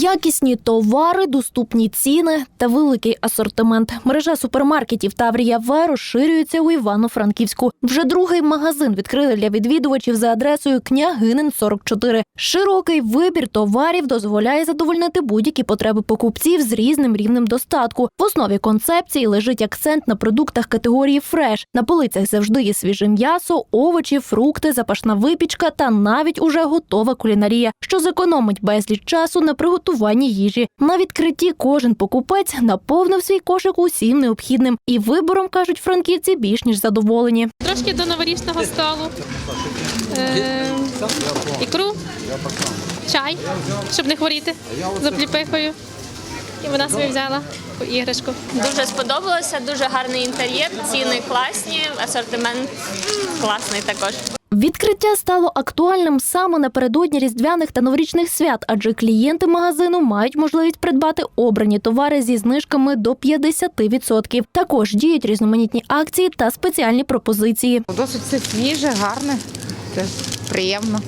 Якісні товари, доступні ціни та великий асортимент. Мережа супермаркетів Таврія В розширюється у Івано-Франківську. Вже другий магазин відкрили для відвідувачів за адресою Княгинин 44. Широкий вибір товарів дозволяє задовольнити будь-які потреби покупців з різним рівнем достатку. В основі концепції лежить акцент на продуктах категорії фреш. На полицях завжди є свіже м'ясо, овочі, фрукти, запашна випічка та навіть уже готова кулінарія, що зекономить безліч часу на приготуванні їжі. На відкритті кожен покупець наповнив свій кошик усім необхідним, і вибором кажуть франківці більш ніж задоволені. Трошки до новорічного столу. Е, ікру, чай, щоб не хворіти з обліпихою. І вона собі взяла іграшку. Дуже сподобалося, дуже гарний інтер'єр, ціни класні, асортимент класний також. Відкриття стало актуальним саме напередодні різдвяних та новорічних свят, адже клієнти магазину мають можливість придбати обрані товари зі знижками до 50%. Також діють різноманітні акції та спеціальні пропозиції. Досить все свіже, гарне, це приємно.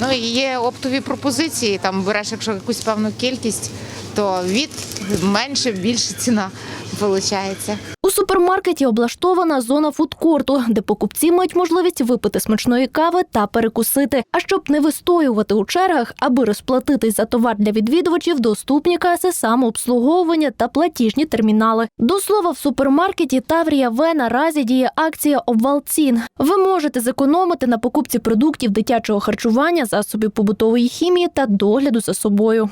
Ну і є оптові пропозиції. Там береш, якщо якусь певну кількість, то від менше більше ціна виходить. Супермаркеті облаштована зона фудкорту, де покупці мають можливість випити смачної кави та перекусити. А щоб не вистоювати у чергах, аби розплатитись за товар для відвідувачів, доступні каси самообслуговування та платіжні термінали. До слова, в супермаркеті Таврія В наразі діє акція обвал цін. Ви можете зекономити на покупці продуктів дитячого харчування, засобів побутової хімії та догляду за собою.